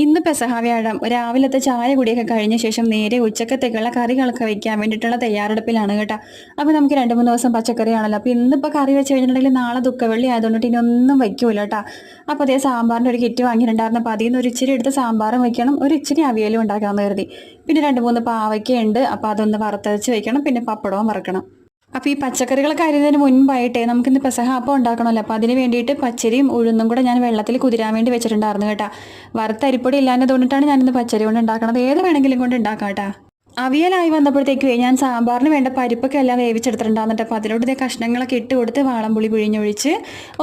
ഇന്ന് പെസഹ വ്യാഴം രാവിലത്തെ ചായ കുടിയൊക്കെ കഴിഞ്ഞ ശേഷം നേരെ ഉച്ചക്കത്തേക്കുള്ള കറികളൊക്കെ വെക്കാൻ വേണ്ടിയിട്ടുള്ള തയ്യാറെടുപ്പിലാണ് കേട്ടോ. അപ്പോൾ നമുക്ക് രണ്ട് മൂന്ന് ദിവസം പച്ചക്കറിയാണല്ലോ. അപ്പോൾ ഇന്നിപ്പോൾ കറി വെച്ച് കഴിഞ്ഞിട്ടുണ്ടെങ്കിൽ നാളെ ദുഃഖവെള്ളി ആയതുകൊണ്ട് ഇനി ഒന്നും വയ്ക്കൂല കേട്ടോ. അപ്പോൾ അതേ സാമ്പാറിന്റെ ഒരു കിറ്റ് വാങ്ങിയിട്ടുണ്ടായിരുന്നു. അപ്പോൾ അതിൽ നിന്ന് ഒരു ഇച്ചിരി എടുത്ത് സാമ്പാറും വയ്ക്കണം ഒരു ഇച്ചിരി അവിയലും ഉണ്ടാക്കാമെന്ന് കരുതി. പിന്നെ രണ്ട് മൂന്ന് പാവയ്ക്ക ഉണ്ട് അപ്പോൾ അതൊന്ന് വറുത്തരച്ച് വയ്ക്കണം പിന്നെ പപ്പടവും വറക്കണം. അപ്പോൾ ഈ പച്ചക്കറികളൊക്കെ അരിയുന്നതിന് മുൻപായിട്ടേ നമുക്കിന്ന് പെസഹ അപ്പം ഉണ്ടാക്കണമല്ലോ. അപ്പോൾ അതിന് വേണ്ടിയിട്ട് പച്ചരിയും ഉഴുന്നും കൂടെ ഞാൻ വെള്ളത്തിൽ കുതിരാൻ വേണ്ടി വെച്ചിട്ടുണ്ടായിരുന്നു കേട്ടോ. വറുത്ത അരിപ്പൊടി ഇല്ലാതെ തോന്നിട്ടാണ് ഞാനിന്ന് പച്ചരി കൊണ്ട് ഉണ്ടാക്കണത്. ഏത് വേണമെങ്കിലും കൊണ്ട് ഉണ്ടാക്കാം കേട്ടോ. അവിയലായി വന്നപ്പോഴത്തേക്ക് ഞാൻ സാമ്പാറിന് വേണ്ട പരിപ്പൊക്കെ എല്ലാം വേവിച്ചെടുത്തിട്ടുണ്ടാകുന്നുണ്ട് അപ്പോൾ അതിനോട് ഇതേ കഷ്ണങ്ങളൊക്കെ ഇട്ട് കൊടുത്ത് വാളംപുളി പിഴിഞ്ഞൊഴിച്ച്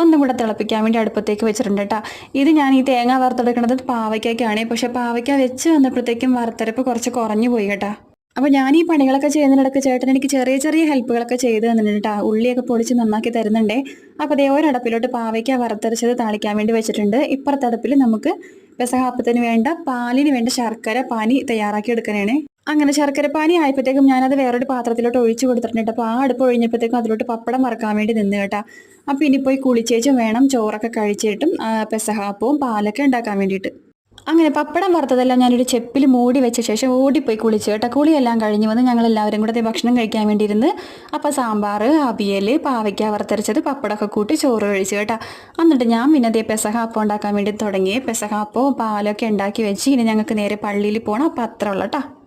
ഒന്നും കൂടെ തിളപ്പിക്കാൻ വേണ്ടി അടുപ്പത്തേക്ക് വെച്ചിട്ടുണ്ട് കേട്ടോ. ഇത് ഞാൻ ഈ തേങ്ങ വറുത്തെടുക്കുന്നത് പാവയ്ക്കൊക്കെയാണ് പക്ഷേ പാവയ്ക്ക വെച്ച് വന്നപ്പോഴത്തേക്കും വറുത്തരപ്പ് കുറച്ച് കുറഞ്ഞു പോയി കേട്ടോ. അപ്പോൾ ഞാൻ ഈ പണികളൊക്കെ ചെയ്യുന്നതിനിടയ്ക്ക് ചേട്ടൻ എനിക്ക് ചെറിയ ചെറിയ ഹെൽപ്പുകളൊക്കെ ചെയ്ത് തന്നിട്ടുണ്ട് ഉള്ളിയൊക്കെ പൊടിച്ച് നന്നാക്കി തരുന്നുണ്ടേ. അപ്പോൾ അതേ ഒരടപ്പിലോട്ട് പാവയ്ക്ക വറുത്തരച്ചത് താളിക്കാൻ വേണ്ടി വെച്ചിട്ടുണ്ട്. ഇപ്പുറത്തെ അടുപ്പിൽ നമുക്ക് പെസഹാപ്പത്തിന് വേണ്ട പാലിന് വേണ്ട ശർക്കര പാനി തയ്യാറാക്കി എടുക്കാനാണ്. അങ്ങനെ ശർക്കര പാനി ആയപ്പോഴത്തേക്കും ഞാനത് വേറൊരു പാത്രത്തിലോട്ട് ഒഴിച്ചു കൊടുത്തിട്ടുണ്ട് അപ്പോൾ ആ അടുപ്പ് ഒഴിഞ്ഞപ്പോഴത്തേക്കും അതിലോട്ട് പപ്പടം മറക്കാൻ വേണ്ടി നിന്ന് കേട്ടാ അപ്പോൾ ഇനി പോയി കുളിച്ചേച്ചും വേണം ചോറൊക്കെ കഴിച്ചിട്ടും പെസഹാപ്പവും പാലൊക്കെ ഉണ്ടാക്കാൻ വേണ്ടിയിട്ട്. അങ്ങനെ പപ്പടം വറുത്തതെല്ലാം ഞാനൊരു ചെപ്പിൽ മൂടി വെച്ച ശേഷം ഓടിപ്പോയി കുളിച്ച് കേട്ടോ. കുളിയെല്ലാം കഴിഞ്ഞ് വന്ന് ഞങ്ങൾ എല്ലാവരും കൂടെ ഭക്ഷണം കഴിക്കാൻ വേണ്ടിയിരുന്ന് അപ്പോൾ സാമ്പാർ അവിയൽ പാവയ്ക്ക വറുത്തരച്ചത് പപ്പടമൊക്കെ കൂട്ടി ചോറ് കഴിച്ചു കേട്ടോ. എന്നിട്ട് ഞാൻ പിന്നെ ദേ പെസഹ അപ്പം ഉണ്ടാക്കാൻ വേണ്ടി തുടങ്ങി. പെസഹ അപ്പവും പാലൊക്കെ ഉണ്ടാക്കി വെച്ച് ഇനി ഞങ്ങൾക്ക് നേരെ പള്ളിയിൽ പോകണം അപ്പം അത്ര ഉള്ളൂ കേട്ടോ.